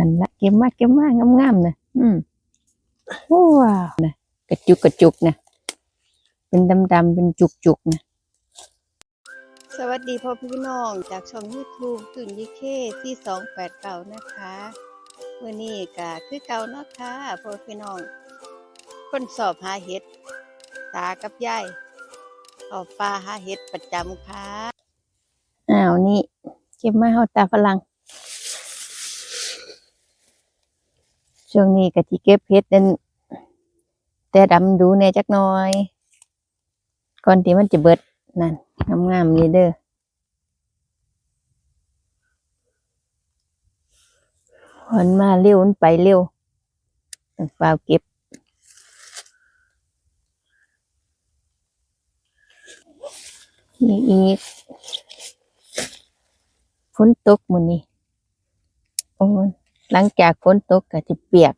นั่นละเก็บมาเก็บมางามๆนะอืมว้าวนะกระจุกกระจุกนะเป็นดำๆเป็นจุกๆนะสวัสดีพ่อพี่น้องจากช่อง YouTube ตุนยิเคที่สองแปดเก่านะคะเมื่อนี้ก็คือเก่าเนาะค่ะพ่อพี่น้อง คนสอบหาเห็ด ตากับยายออกปลาหาเห็ดประจำค่ะอ้าวนี่เก็บมาเฮาตาฝรั่ง ช่วงนี้ก็สิเก็บเฮ็ดนั่นแต่ดำดูแน่จักหน่อย ก่อนที่มันจะเบิดนั่นงามๆนี่เด้อมันมาเร็วมันไปเร็วเปล่าเก็บนี่อีกฝนตกมื้อนี้โอ้ย หลังจากฝนตกก็จะเปียก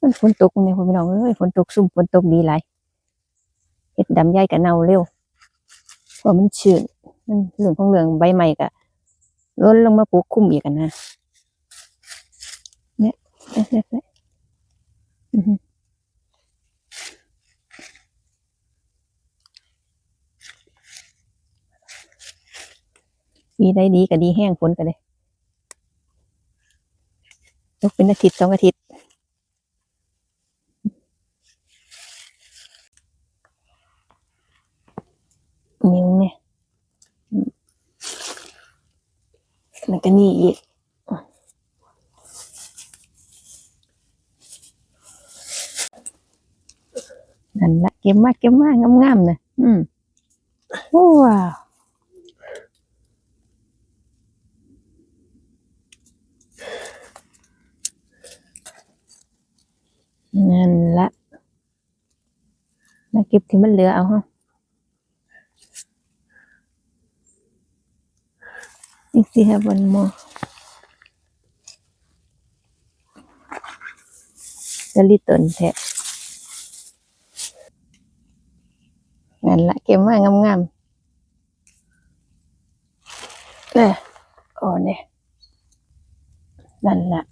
มันฝนตกมื้อนี้พ่อพี่น้องเอ้ยฝนตกซุ่มฝนตกดีหลายเฮ็ดดำใหญ่ก็เน่าเร็วเพราะมันชื้นมันเรื่องของเรื่องใบใหม่ก็ล้นลงมาปลูกคลุมอีกกันนะเนี่ยเนี่ยเนี่ย มีได้ดีก็ดีแห้งฝนก็เลยตกเป็นอาทิตย์สองอาทิตย์นิ้วเนี่ยมแล้วก็นี่อีกนั่นละเก็บมากเก็บมากงามๆนะอืมว้าวนั่นละมาเก็บที่มันเหลือเอาฮะ If we have one more. The little แท้นั่นละเก็บมางามๆเนี่ยโอ้เนี่ยนั่นละ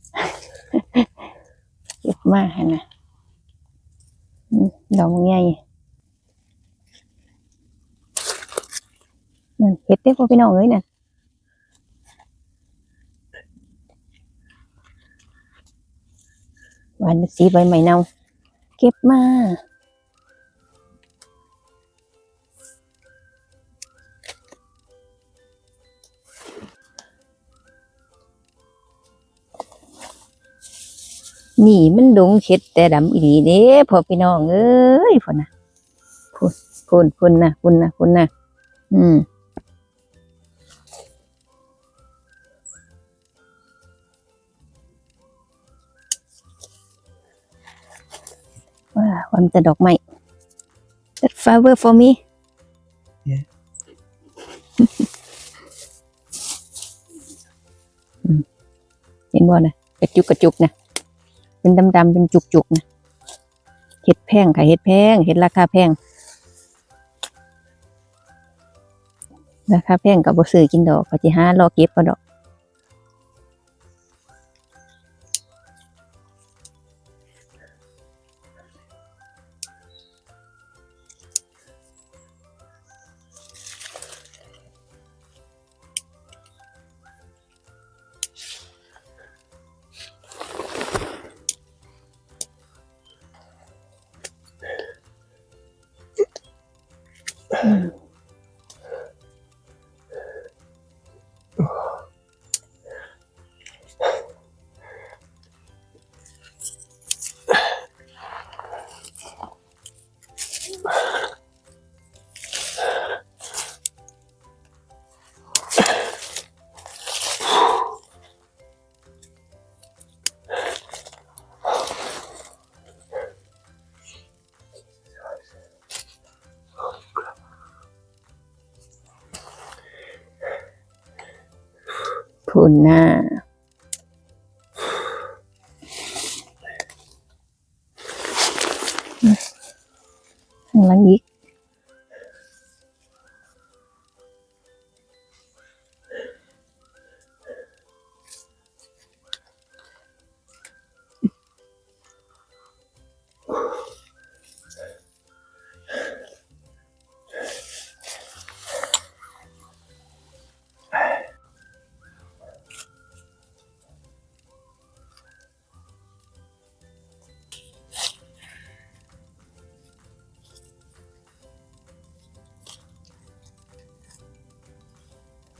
เก็บมาให้นะดอกใหญ่ นั่นเห็ดเด้อพ่อพี่น้องเอ้ยน่ะหวานสีใบไม้เน่าเก็บมานี่มันดงเข็ดแต่ดำอีหลีเด้พอพี่น้องเอ้ยพ่นนะพุ่นพุ่นพุ่นนะพุ่นนะพุ่นนะอืม ความจะดอกไม้ That flower for me Yeah. อืมเห็นบ่นะกระจุกกระจุกนะเป็นดำๆเป็นจุกๆนะเห็ดแพงค่ะเห็ดแพงเห็ดราคาแพงราคาแพงกับบ่ซื้อกินดอกก็สิหารอเก็บเอาดอก พูนหน้า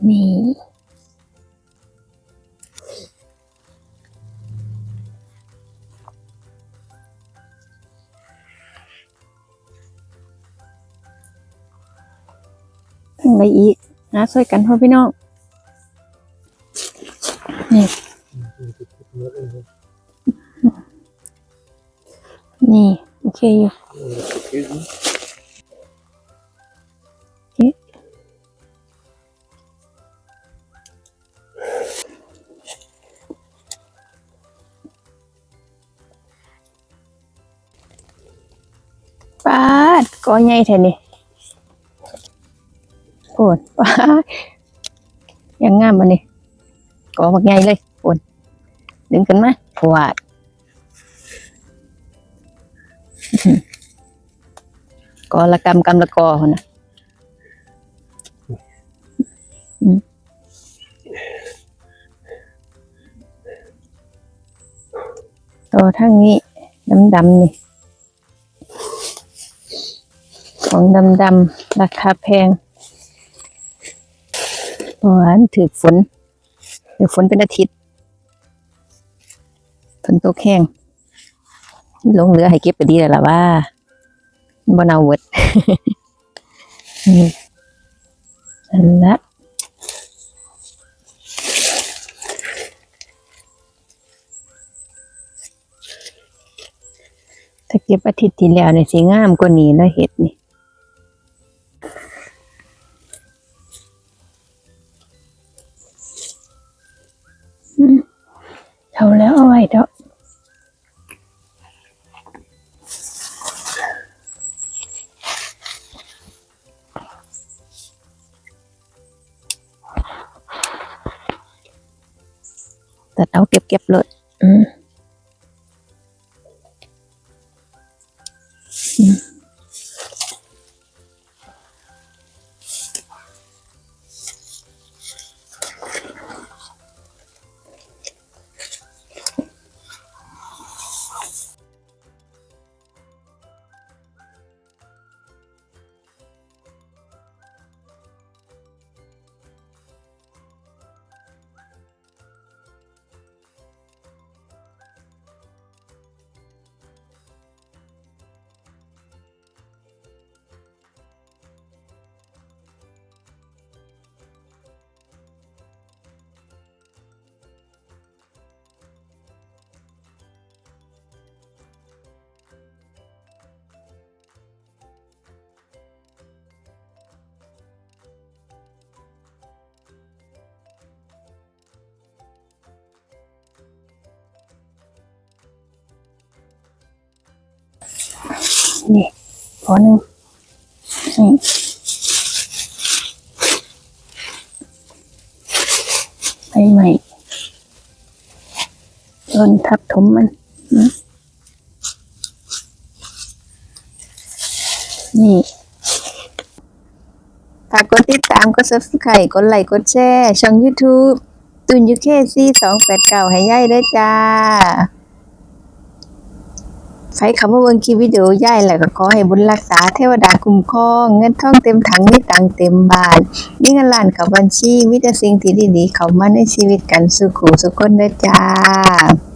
นี่ทางไหนอีกหาช่วยกันพ่อพี่น้อง นี่ นี่ โอเคอยู่ ก็ใหญ่แท้นี่โอนปาดยังงามมันนี่ก็บักใหญ่เลยโอนดึงกันมาปวดกอละกรรมกรรมละกอพุ่นนะตัวทั้งนี้ดำดำนี่ ของดำดำๆราคาแพงเพราะว่านถือฝนถือฝนเป็นอาทิตย์ฝนตกแห้งลงเรือให้เก็บไปดีแล้วล่ะว่าบ่เนาเวิดนี่อันละถ้าเก็บอาทิตย์ที่แล้วเนี่ยสิงามกว่านี้นะเห็ดนี่ แล้วเอาไว้เถอะตัดเอาเก็บเก็บเลย นี่พอหนึ่งนี่ไปใหม่ต้นทับถมมันอืมนี่ฝากกดติดตามกด subscribe กดไลค์กดแชร์ ช่อง YouTube ตุนยูเคซี่สองแปดเก้าให้ย่ายด้วยจ้า ใครเขามาเบิ่งคลิปวิดีโอย่ายแล้วก็ขอให้บุญรักษาเทวดาคุ้มครอง เงินทองเต็มถังมีตังเต็มบ้านมีเงินล้านเข้าบัญชีมีแต่สิ่งที่ดีๆเข้ามาในชีวิตกันสุขุสุขคนเด้อจ้า